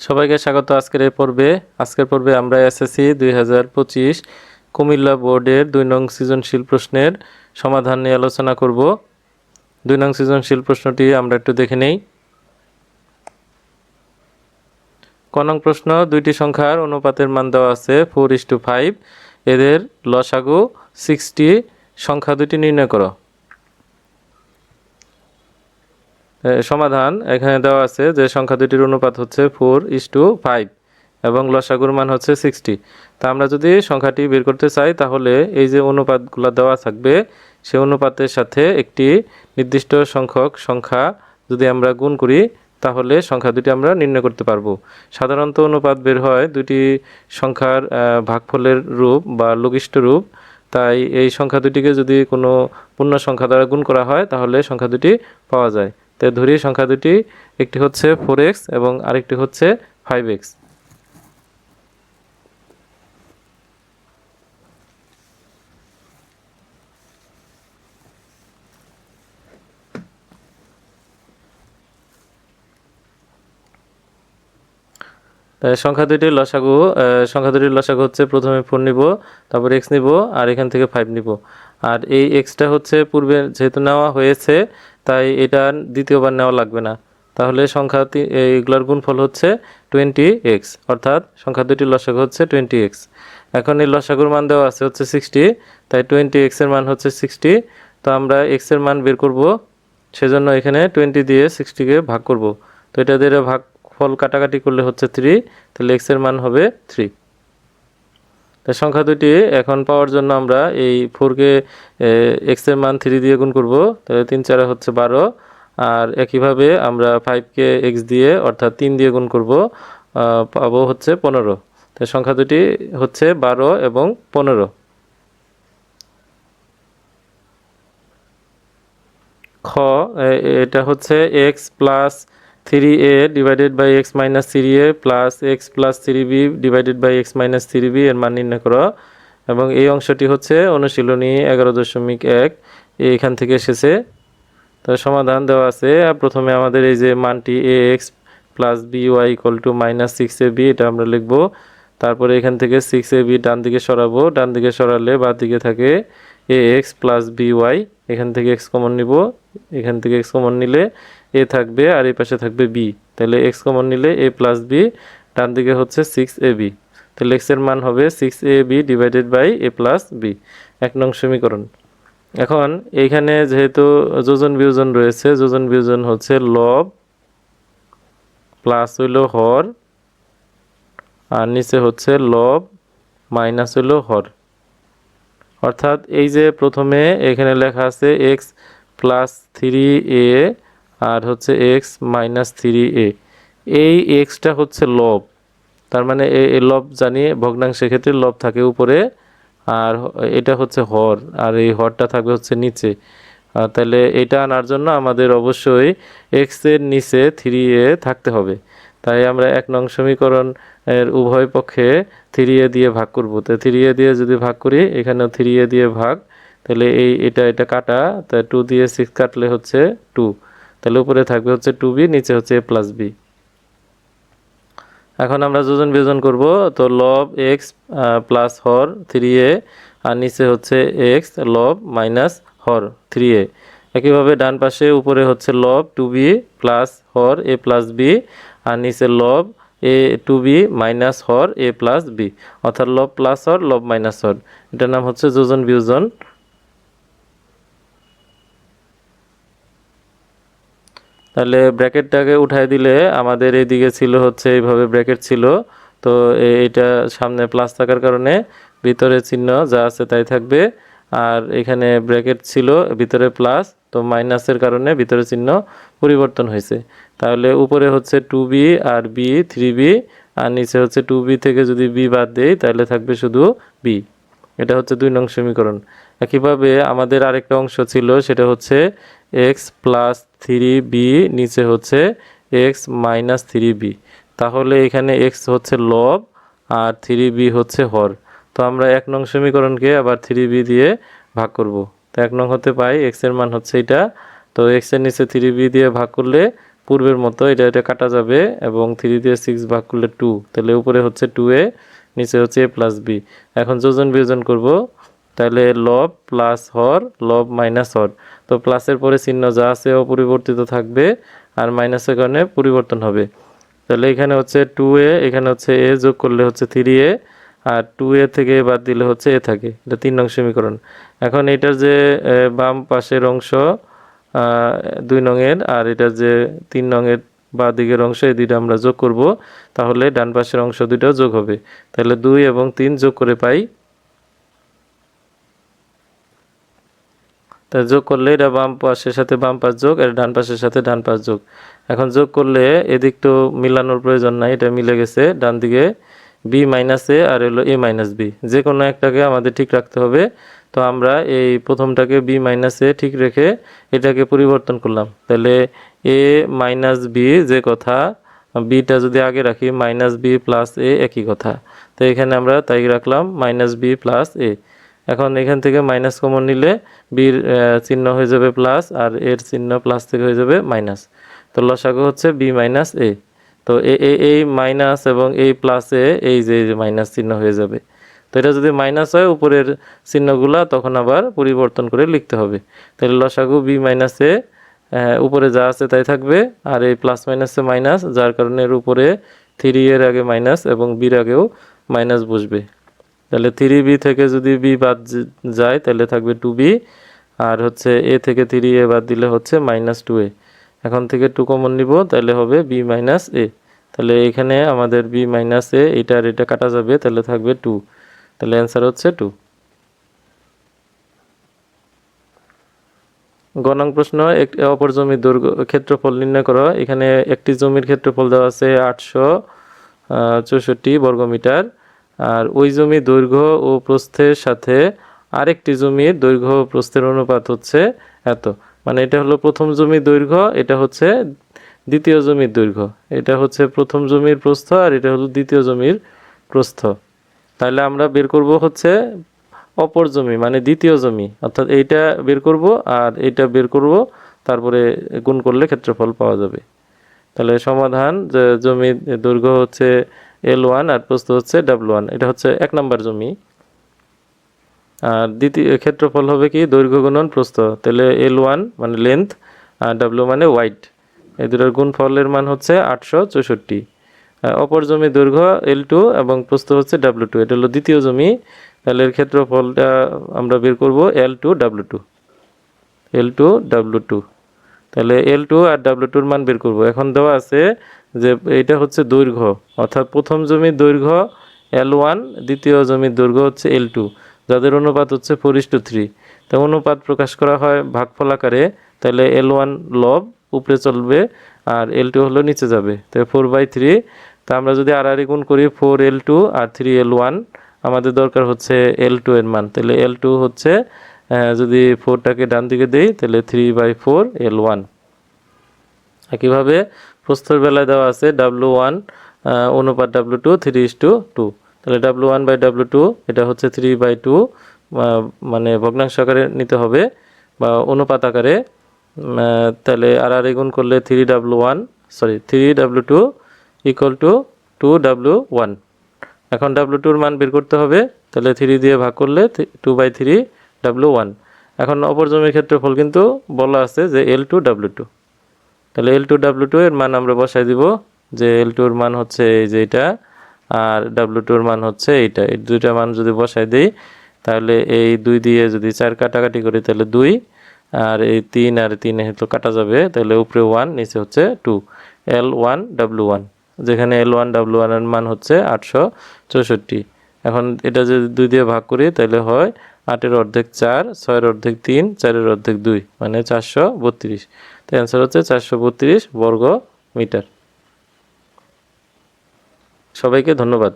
সবাইকে স্বাগত আজকের এই পর্বে। আজকের পর্বে আমরা এসএসসি দুই হাজার পঁচিশ কুমিল্লা বোর্ডের দুই নং সৃজনশীল প্রশ্নের সমাধান নিয়ে আলোচনা করব। দুই নং সৃজনশীল প্রশ্নটি আমরা একটু দেখে নেই। ক নং প্রশ্ন, দুইটি সংখ্যার অনুপাতের মান দেওয়া আছে ফোর ইস টু ফাইভ এদের লসাগু সিক্সটি সংখ্যা দুটি নির্ণয় করো এ, সমাধান এখানে দেওয়া আছে যে সংখ্যা দুটির অনুপাত হচ্ছে ফোর ইস টু ফাইভ এবং লসাগুর মান হচ্ছে সিক্সটি তা আমরা যদি সংখ্যাটি বের করতে চাই, তাহলে এই যে অনুপাতগুলো দেওয়া থাকবে, সে অনুপাতের সাথে একটি নির্দিষ্ট সংখ্যক সংখ্যা যদি আমরা গুণ করি, তাহলে সংখ্যা দুটি আমরা নির্ণয় করতে পারব। সাধারণত অনুপাত বের হয় দুটি সংখ্যার ভাগফলের রূপ বা লঘিষ্ঠ রূপ। তাই এই সংখ্যা দুটিকে যদি কোনো পূর্ণ সংখ্যা দ্বারা গুণ করা হয়, তাহলে সংখ্যা দুটি পাওয়া যায়। তাই ধরি সংখ্যা দুটি, একটি হচ্ছে ফোর এক্স এবং আরেকটি হচ্ছে ফাইভ এক্স সংখ্যা দুটির লসাগু সংখ্যা দুটির লসাগু হচ্ছে প্রথমে ফোর নিব, তারপর এক্স নিব, আর এখান থেকে ফাইভ নিব। আর এই এক্সটা হচ্ছে পূর্বে যেহেতু নেওয়া হয়েছে তাই এটা দ্বিতীয়বার নেওয়া লাগবে না। তাহলে সংখ্যা এইগুলোর গুণফল হচ্ছে টোয়েন্টি এক্স অর্থাৎ সংখ্যা দুটির লসাগু হচ্ছে টোয়েন্টি এক্স এখন এই লসাগুর মান দেওয়া আছে হচ্ছে সিক্সটি তাই টোয়েন্টি এক্সের মান হচ্ছে সিক্সটি তো আমরা এক্সের মান বের করব, সেজন্য এখানে টোয়েন্টি দিয়ে সিক্সটিকে ভাগ করব। তো এটা দিয়ে ভাগ ফল কাটাকাটি করলে হচ্ছে থ্রি তাহলে এক্সের মান হবে থ্রি সংখ্যা দুটি এখন পাওয়ার জন্য আমরা এই ফোরকে এক্সের মান থ্রি দিয়ে গুণ করব, তাহলে তিন চারে হচ্ছে বারো, আর একইভাবে আমরা ফাইভকে এক্স দিয়ে, অর্থাৎ তিন দিয়ে গুণ করব পাবো হচ্ছে পনেরো। তো সংখ্যা দুটি হচ্ছে বারো এবং পনেরো। খ এটা হচ্ছে x plus three a divided by x minus three a plus x plus three b divided by x minus three b এর মান নির্ণয় করো। এবং এই অংশটি হচ্ছে অনুশীলনী এগারো দশমিক এক। এইখান থেকে এসেছে। তো সমাধান দেওয়া আছে। প্রথমে আমাদের এই যে মানটি a x plus b y equal to minus six a b এটা আমরা লিখব। তারপরে এখান থেকে সিক্স এ বি ডান দিকে সরাবো। ডান দিকে সরালে বাদ দিকে থাকে a x plus b y এখান থেকে এক্স কমন নিব। এখান থেকে এক্স কমন নিলে এ থাকবে আর এই পাশে থাকবে বি তাহলে এক্স কমন নিলে এ প্লাস বি ডান দিকে হচ্ছে সিক্স এ বি তাহলে এক্সের মান হবে six a b divided by a plus b এক নং সমীকরণ। এখন এইখানে যেহেতু যোজন বিয়োজন রয়েছে, যোজন বিয়োজন হচ্ছে লব প্লাস হইল হর, আর নিচে হচ্ছে লব মাইনাস হইল হর। অর্থাৎ এই যে প্রথমে এখানে লেখা আছে এক্স প্লাস থ্রি এ আর হচ্ছে এক্স মাইনাস থ্রি এ এই এক্সটা হচ্ছে লব। তার মানে এ- লব জানি ভগ্নাংশের ক্ষেত্রে লব থাকে উপরে আর এটা হচ্ছে হর। আর এই হরটা থাকবে হচ্ছে নিচে। তাহলে এটা আনার জন্য আমাদের অবশ্যই এক্সের নিচে থ্রি এ থাকতে হবে। তাই আমরা এক নং সমীকরণ এর উভয় পক্ষে থ্রি এ দিয়ে ভাগ করব। তো থ্রি এ দিয়ে যদি ভাগ করি, এখানেও থ্রি এ দিয়ে ভাগ তাহলে এই, এটা এটা কাটা, তা টু দিয়ে সিক্স কাটলে হচ্ছে টু তাহলে উপরে থাকবে হচ্ছে টু বি নিচে হচ্ছে এ প্লাস বি এখন আমরা যোজন বিয়োজন করব, তো লব এক্স প্লাস হর থ্রি এ আর নিচে হচ্ছে এক্স লব মাইনাস হর থ্রি এ একইভাবে ডান পাশে উপরে হচ্ছে লব টু বি প্লাস হর এ প্লাস বি আর নিচে লব এ টু বি মাইনাস হর এ প্লাস বি অর্থাৎ লব প্লাস হর লব মাইনাস হর। এটার নাম হচ্ছে যোজন বিয়োজন। তাহলে ব্র্যাকেটটাকে উঠাই দিলে আমাদের এইদিকে ছিল হচ্ছে এইভাবে ব্র্যাকেট ছিল। তো এ- এটা সামনে প্লাস থাকার কারণে ভিতরে চিহ্ন যা আছে তাই থাকবে। আর এখানে ব্র্যাকেট ছিল, ভিতরে প্লাস তো মাইনাসের কারণে ভিতরে চিহ্ন পরিবর্তন হয়েছে। তাহলে উপরে হচ্ছে টু বি আর বি থ্রি বি আর নিচে হচ্ছে টু বি থেকে যদি বি বাদ দেই, তাহলে থাকবে শুধু বি এটা হচ্ছে দুই নং সমীকরণ। একইভাবে আমাদের আরেকটা অংশ ছিল, সেটা হচ্ছে এক্স প্লাস থ্রি বি নিচে হচ্ছে এক্স মাইনাস থ্রি বি। তাহলে এখানে এক্স হচ্ছে লব আর থ্রি বি হচ্ছে হর। তো আমরা এক নং সমীকরণকে আবার থ্রি বি দিয়ে ভাগ করব। তো এক নং হতে পাই, এক্সের মান হচ্ছে এটা। তো এক্সের নিচে থ্রি বি দিয়ে ভাগ করলে পূর্বের মতো এটা এটা কাটা যাবে এবং থ্রি দিয়ে সিক্স ভাগ করলে টু। তাহলে উপরে হচ্ছে টু এ, নিচে হচ্ছে এ প্লাস বি। এখন যোজন বিয়োজন করব। তাহলে লব প্লাস হর, লব মাইনাস হর। তো প্লাসের পরে চিহ্ন যা আছে অপরিবর্তিত থাকবে আর মাইনাসের কারণে পরিবর্তন হবে। তাহলে এখানে হচ্ছে টু এ এখানে হচ্ছে এ যোগ করলে হচ্ছে থ্রি এ আর টু এ থেকে বাদ দিলে হচ্ছে এ থাকে। এটা তিন নং সমীকরণ। এখন এটার যে বাম পাশের অংশ দুই নংয়ের আর এটার যে তিন নংয়ের বা দিকের অংশ, এই দুইটা আমরা যোগ করব। তাহলে ডান পাশের অংশ দুইটাও যোগ হবে। তাহলে দুই এবং তিন যোগ করে পাই তা যোগ করলে এটা বাম পাশের সাথে বাম পাশ যোগ আর ডান পাশের সাথে ডান পাশ যোগ। এখন যোগ করলে এদিক তো মিলানোর প্রয়োজন নাই, এটা মিলে গেছে, ডান দিকে বি মাইনাস এ আর হলো এ মাইনাস বি যে কোনো একটাকে আমাদের ঠিক রাখতে হবে। তো আমরা এই প্রথমটাকে বি মাইনাস এ ঠিক রেখে এটাকে পরিবর্তন করলাম। তাহলে এ মাইনাস বি যে কথা বিটা যদি আগে রাখি মাইনাস বি প্লাস এ একই কথা। তো এখানে আমরা তাই রাখলাম মাইনাস বি প্লাস এ এখন এখান থেকে মাইনাস কমন নিলে বির চিহ্ন হয়ে যাবে প্লাস আর এর চিহ্ন প্লাস থেকে হয়ে যাবে মাইনাস তো লসাগু হচ্ছে বি মাইনাস এ তো এ, এ- এই মাইনাস এবং এই প্লাসে এই যে মাইনাস চিহ্ন হয়ে যাবে। তো এটা যদি মাইনাস হয়, উপরের চিহ্নগুলা তখন আবার পরিবর্তন করে লিখতে হবে। তাহলে লসাগু বি মাইনাসে উপরে যা আছে তাই থাকবে, আর এই প্লাস মাইনাসে মাইনাস যার কারণে এর উপরে থ্রি এর আগে মাইনাস এবং বির আগেও মাইনাস বসবে। তাহলে থ্রি বি থেকে যদি বি বাদ যায়, তাহলে থাকবে টু বি আর হচ্ছে এ থেকে থ্রি এ বাদ দিলে হচ্ছে মাইনাস টু এ এখন থেকে টু কমন নিব, তাহলে হবে বি মাইনাস এ তাহলে এখানে আমাদের বি মাইনাস এ এটা আর এটা কাটা যাবে, তাহলে থাকবে টু তাহলে অ্যান্সার হচ্ছে টু গণং প্রশ্ন, এক, অপর জমির দৈর্ঘ্য, ক্ষেত্রফল নির্ণয় করো। এখানে একটি জমির ক্ষেত্রফল দেওয়া আছে আটশো চৌষট্টি বর্গমিটার। আর ওই জমির দৈর্ঘ্য ও প্রস্থের সাথে আরেকটি জমির দৈর্ঘ্য ও প্রস্থের অনুপাত হচ্ছে এত। মানে এটা হলো প্রথম জমির দৈর্ঘ্য, এটা হচ্ছে দ্বিতীয় জমির দৈর্ঘ্য। এটা হচ্ছে প্রথম জমির প্রস্থ আর এটা হলো দ্বিতীয় জমির প্রস্থ। তাহলে আমরা বের করব হচ্ছে অপর জমি মানে দ্বিতীয় জমি। অর্থাৎ এইটা বের করব আর এইটা বের করব, তারপরে গুণ করলে ক্ষেত্রফল পাওয়া যাবে। তাহলে সমাধান জমির দৈর্ঘ্য হচ্ছে এল ওয়ান আর প্রস্থ হচ্ছে ডাব্লু ওয়ান এটা হচ্ছে এক নাম্বার জমি। আর দ্বিতীয় ক্ষেত্রফল হবে কি? দৈর্ঘ্য গুণন প্রস্থ। তাহলে এল ওয়ান মানে লেন্থ আর ডাব্লু মানে ওয়াইড এই দুটোর গুণফলের মান হচ্ছে আটশো চৌষট্টি। অপর জমি দৈর্ঘ্য এল টু এবং প্রস্থ হচ্ছে ডাব্লু টু এটা হলো দ্বিতীয় জমি। তাহলে এর ক্ষেত্রফলটা আমরা বের করব L two W two L two W two তাহলে এল টু আর ডাব্লু টুর মান বের করব। এখন দেওয়া আছে যে এটা হচ্ছে দৈর্ঘ্য। অর্থাৎ প্রথম জমির দৈর্ঘ্য এল ওয়ান দ্বিতীয় জমির দৈর্ঘ্য হচ্ছে এল টু যাদের অনুপাত হচ্ছে ফোর ইস টু থ্রি তো অনুপাত প্রকাশ করা হয় ভাগফল আকারে, তাহলে এল ওয়ান লব উপরে চলবে আর এল টু হলো নিচে যাবে। তো ফোর বাই থ্রি তা আমরা যদি আর আর গুণ করি ফোর এল টু আর থ্রি এল ওয়ান আমাদের দরকার হচ্ছে এল টু এর মান। তাহলে এল টু হচ্ছে যদি ফোরটাকে ডান দিকে দেই, তাহলে three by four L one একইভাবে প্রস্তর বেলায় দেওয়া আছে ডাব্লু ওয়ান অনুপাত W two three is two two তাহলে W one by W two এটা হচ্ছে থ্রি বাই টু মানে ভগ্নাংশ আকারে নিতে হবে বা অনুপাত আকারে তাহলে আর আর গুণ করলে three W one sorry three W two equal to two W one এখন ডাব্লু টুর মান বের করতে হবে, তাহলে থ্রি দিয়ে ভাগ করলে two by three W one এখন অপর জমির ক্ষেত্রফল কিন্তু বলা আছে যে এল টু ডাব্লু টু তাহলে এল টু ডাব্লু টু এর মান আমরা বসাই দিব যে এল টুর মান হচ্ছে এই যে এটা, আর ডাব্লু টুর মান হচ্ছে এইটা। এই দুইটা মান যদি বসাই দিই, তাহলে এই দুই দিয়ে যদি চার কাটাকাটি করি, তাহলে দুই, আর এই তিন আর তিন হয়তো কাটা যাবে, তাহলে উপরে ওয়ান নিচে হচ্ছে two L one W one যেখানে এল ওয়ান ডাব্লু ওয়ানের মান হচ্ছে আটশো চৌষট্টি। এখন এটা যদি দুই দিয়ে ভাগ করি, তাহলে হয় আটের অর্ধেক চার, ছয়ের অর্ধেক তিন, চারের অর্ধেক দুই মানে চারশো বত্রিশ। অ্যান্সার হচ্ছে চারশো বত্রিশ বর্গ মিটার সবাইকে ধন্যবাদ।